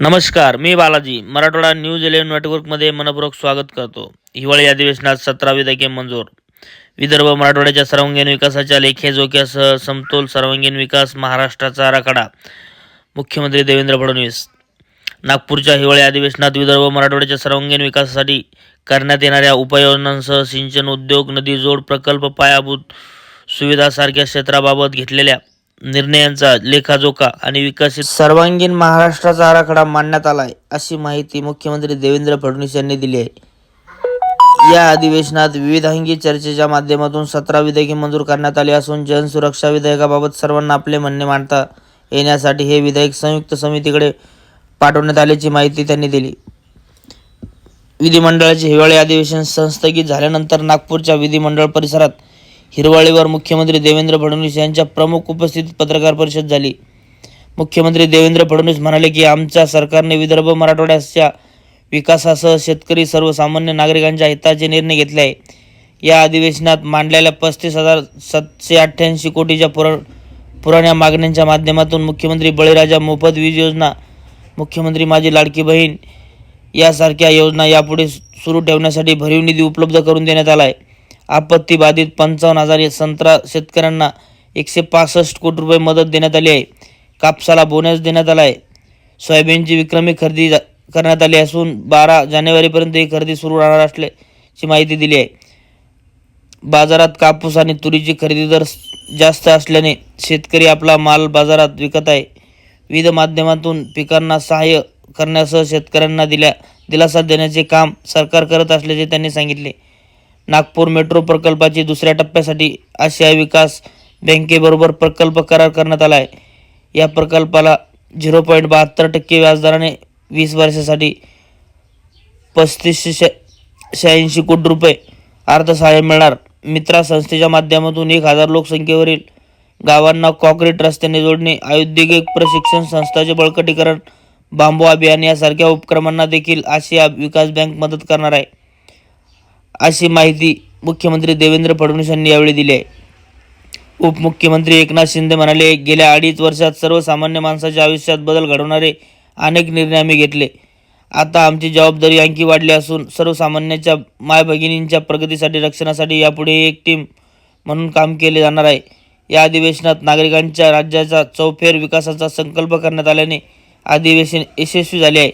नमस्कार मी Balaji. Marathwada news eleven नेटवर्कमध्ये मनपूर्वक स्वागत करतो. हिवाळी अधिवेशनात सतरा विधेयके मंजूर. विदर्भ मराठवाड्याच्या सर्वांगीण विकासाच्या लेखेजोख्यासह समतोल सर्वांगीण विकास महाराष्ट्राचा आराखडा. मुख्यमंत्री देवेंद्र फडणवीस. नागपूरच्या हिवाळी अधिवेशनात विदर्भ मराठवाड्याच्या सर्वांगीण विकासासाठी करण्यात येणाऱ्या उपाययोजनांसह सिंचन उद्योग नदी जोड प्रकल्प पायाभूत सुविधासारख्या क्षेत्राबाबत घेतलेल्या निर्णयांचा लेखाजोखा आणि विकसित सर्वांगीण महाराष्ट्राचा आराखडा मांडण्यात आलाय अशी माहिती मुख्यमंत्री देवेंद्र फडणवीस यांनी दिली आहे. या अधिवेशनात विविधांगी चर्चेच्या माध्यमातून सतरा विधेयके मंजूर करण्यात आली असून जनसुरक्षा विधेयकाबाबत सर्वांना आपले म्हणणे मांडता येण्यासाठी हे विधेयक संयुक्त समितीकडे पाठवण्यात आल्याची माहिती त्यांनी दिली. विधिमंडळाचे हिवाळी अधिवेशन संस्थगित झाल्यानंतर नागपूरच्या विधिमंडळ परिसरात हिरवळीवर मुख्यमंत्री देवेंद्र फडणवीस यांच्या प्रमुख उपस्थितीत पत्रकार परिषद झाली. मुख्यमंत्री देवेंद्र फडणवीस म्हणाले की आमच्या सरकारने विदर्भ मराठवाड्याच्या विकासासह शेतकरी सर्वसामान्य नागरिकांच्या हिताचे निर्णय घेतले. आहे या अधिवेशनात मांडलेल्या पस्तीस हजार सातशे अठ्ठ्याऐंशी कोटीच्या पुर पुराण्या मागण्यांच्या माध्यमातून मुख्यमंत्री बळीराजा मोफत वीज योजना मुख्यमंत्री माझी लाडकी बहीण यासारख्या योजना यापुढे सुरू ठेवण्यासाठी भरीव निधी उपलब्ध करून देण्यात आला आहे आपत्ती बाधित पंचावन्न हजार संत्रा शेतकऱ्यांना एकशे पासष्ट कोटी रुपये मदत देण्यात आली आहे. कापसाला बोनस देण्यात आला आहे. सोयाबीनची विक्रमी खरेदी जा- करण्यात आली असून बारा जानेवारीपर्यंत ही खरेदी सुरू राहणार असल्याची माहिती दिली आहे. बाजारात कापूस आणि तुरीची खरेदी दर जास्त असल्याने शेतकरी आपला माल बाजारात विकत आहे. विविध माध्यमातून पिकांना सहाय्य करण्यासह शेतकऱ्यांना दिल्या दिलासा देण्याचे काम सरकार करत असल्याचे त्यांनी सांगितले. नागपूर मेट्रो प्रकल्पाची दुसऱ्या टप्प्यासाठी आशिया विकास बँकेबरोबर प्रकल्प करार करण्यात आला आहे या प्रकल्पाला झिरो पॉईंट बहात्तर टक्के व्याजदराने वीस वर्षासाठी पस्तीसशे शे- शहाऐंशी कोटी रुपये अर्थसहाय्य मिळणार. मित्रा संस्थेच्या माध्यमातून एक हजार लोकसंख्येवरील गावांना कॉक्रीट रस्त्याने जोडणे औद्योगिक प्रशिक्षण संस्थांचे बळकटीकरण बांबू अभियान यासारख्या उपक्रमांना देखील आशिया विकास बँक मदत करणार आहे. अशी माहिती मुख्यमंत्री देवेंद्र फडणवीस यांनी यावेळी दिली आहे. उपमुख्यमंत्री एकनाथ शिंदे म्हणाले गेल्या अडीच वर्षात सर्वसामान्य माणसाच्या आयुष्यात बदल घडवणारे अनेक निर्णय आम्ही घेतले. आता आमची जबाबदारी आणखी वाढली असून सर्वसामान्यांच्या माय भगिनींच्या प्रगतीसाठी रक्षणासाठी यापुढे एक टीम म्हणून काम केले जाणार आहे. या अधिवेशनात नागरिकांच्या राज्याचा चौफेर विकासाचा संकल्प करण्यात आल्याने अधिवेशन यशस्वी झाले आहे.